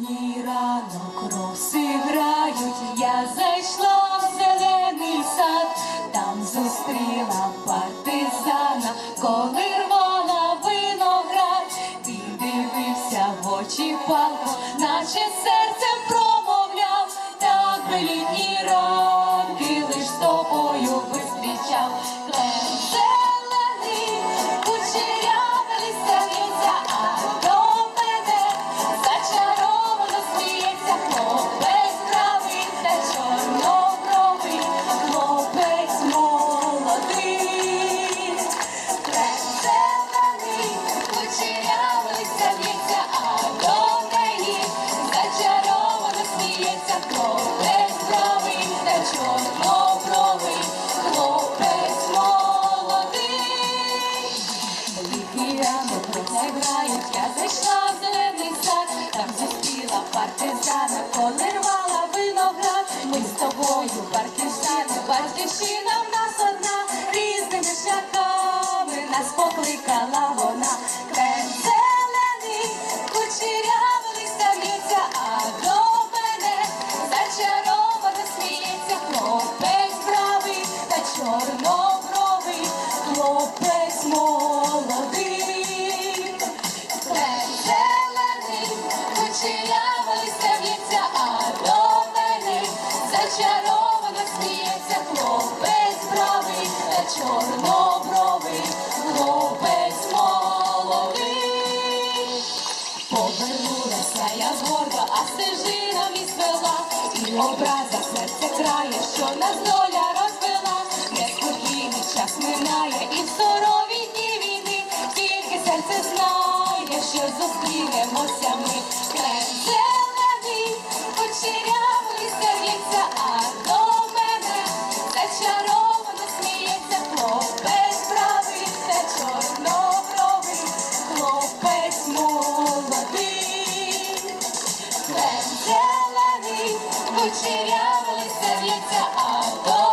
літній ранок роси грають, я зайшла в зелений сад, там зустріла партизана, коли рвала виноград, ти дивився в очі палко, наче серцем промовляв, так би літні хлопець молодий. Зелений, кучерява листяниця, а до мене зачаровано сміється хлопець правий та чорнобровий, хлопець молодий. Повернулася я гордо, а стежина відвела, і образа серце крає, що нас доля розвела. Минає, і в сурові дні війни, тільки серце знає, що зустрінемося ми. Крем зелений, кучерявий здається, а до мене зачаровано сміється хлопець правий та чорнобровий, хлопець молодий. Крем зелений, кучерявий листяється, а до